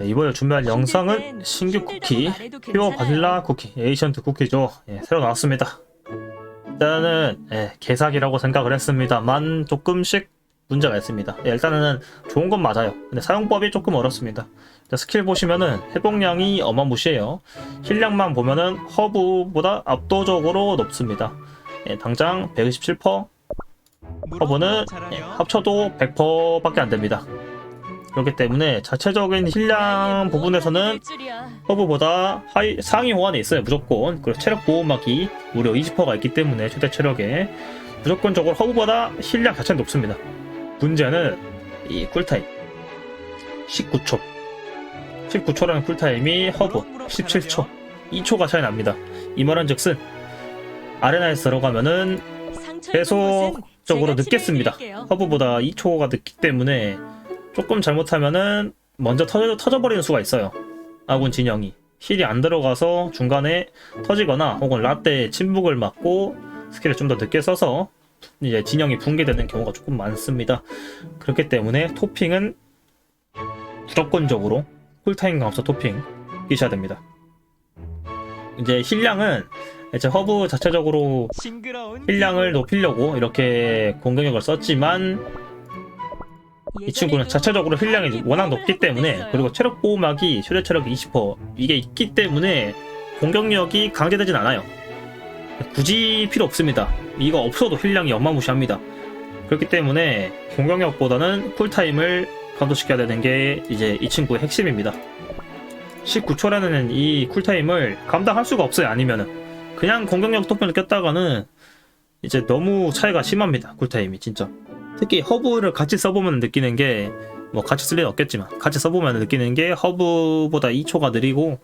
네, 이번에 준비한 영상은 신규 쿠키, 퓨어 바닐라 쿠키, 에이션트 쿠키죠. 예, 새로 나왔습니다. 일단은 예, 개사기라고 생각을 했습니다만 조금씩 문제가 있습니다. 예, 일단은 좋은 건 맞아요. 근데 사용법이 조금 어렵습니다. 자, 스킬 보시면은 회복량이 어마무시해요. 힐량만 보면은 허브보다 압도적으로 높습니다. 예, 당장 127%, 허브는 예, 합쳐도 100%밖에 안 됩니다. 그렇기 때문에 자체적인 힐량 부분에서는 허브보다 하이, 상위 호환에 있어요. 무조건. 그리고 체력 보호막이 무려 20%가 있기 때문에 최대 체력에. 무조건적으로 허브보다 힐량 자체는 높습니다. 문제는 이 쿨타임. 19초. 19초라는 쿨타임이 허브 17초. 2초가 차이 납니다. 이 말은 즉슨 아레나에서 들어가면은 계속적으로 늦겠습니다. 허브보다 2초가 늦기 때문에 조금 잘못하면은 먼저 터져, 터져버리는 수가 있어요. 아군 진영이. 힐이 안 들어가서 중간에 터지거나 혹은 라떼 침묵을 맞고 스킬을 좀 더 늦게 써서 이제 진영이 붕괴되는 경우가 조금 많습니다. 그렇기 때문에 토핑은 무조건적으로 쿨타임 감소 토핑 끼셔야 됩니다. 이제 힐량은 이제 허브 자체적으로 힐량을 높이려고 이렇게 공격력을 썼지만 이 친구는 자체적으로 힐량이 워낙 높기 때문에 그리고 체력 보호막이 최대 체력이 20% 이게 있기 때문에 공격력이 강제되진 않아요. 굳이 필요 없습니다. 이거 없어도 힐량이 어마무시합니다. 그렇기 때문에 공격력보다는 쿨타임을 감소시켜야 되는 게 이제 이 친구의 핵심입니다. 19초라는 이 쿨타임을 감당할 수가 없어요. 아니면은 그냥 공격력 토핑을 꼈다가는 이제 너무 차이가 심합니다. 쿨타임이 진짜. 특히 허브를 같이 써보면 느끼는 게 뭐 같이 쓸 일은 없겠지만 같이 써보면 느끼는 게 허브보다 2초가 느리고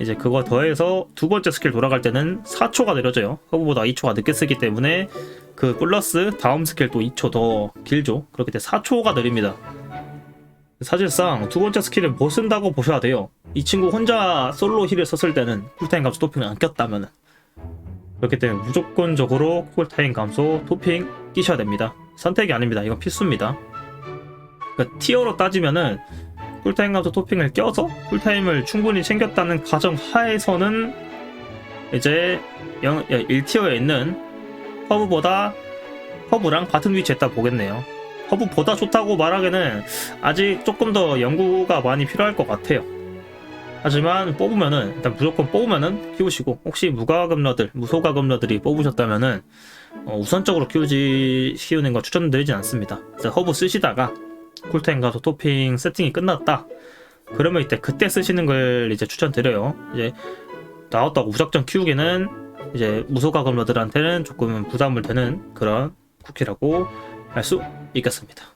이제 그거 더해서 두 번째 스킬 돌아갈 때는 4초가 느려져요. 허브보다 2초가 늦게 쓰기 때문에 그 플러스 다음 스킬 또 2초 더 길죠. 그렇기 때문에 4초가 느립니다. 사실상 두 번째 스킬을 못 쓴다고 보셔야 돼요. 이 친구 혼자 솔로 힐을 썼을 때는 쿨타임 감소 토핑을 안 꼈다면은. 그렇기 때문에 무조건적으로 쿨타임 감소 토핑 끼셔야 됩니다 선택이 아닙니다. 이건 필수입니다. 그러니까 티어로 따지면은 쿨타임 감소 토핑을 껴서 쿨타임을 충분히 챙겼다는 가정 하에서는 이제 1티어에 있는 허브보다 허브랑 같은 위치에 있다 보겠네요. 허브보다 좋다고 말하기는 아직 조금 더 연구가 많이 필요할 것 같아요. 하지만 뽑으면은 일단 무조건 뽑으면은 키우시고 혹시 무과금러들 무소과금러들이 뽑으셨다면은 어, 우선적으로 키우지 키우는 거 추천드리진 않습니다. 허브 쓰시다가 쿨타임 가서 토핑 세팅이 끝났다. 그러면 이때 그때 쓰시는 걸 이제 추천드려요. 이제 나왔다고 무작정 키우기는 이제 무소과금러들한테는 조금 부담을 되는 그런 쿠키라고 할 수 있겠습니다.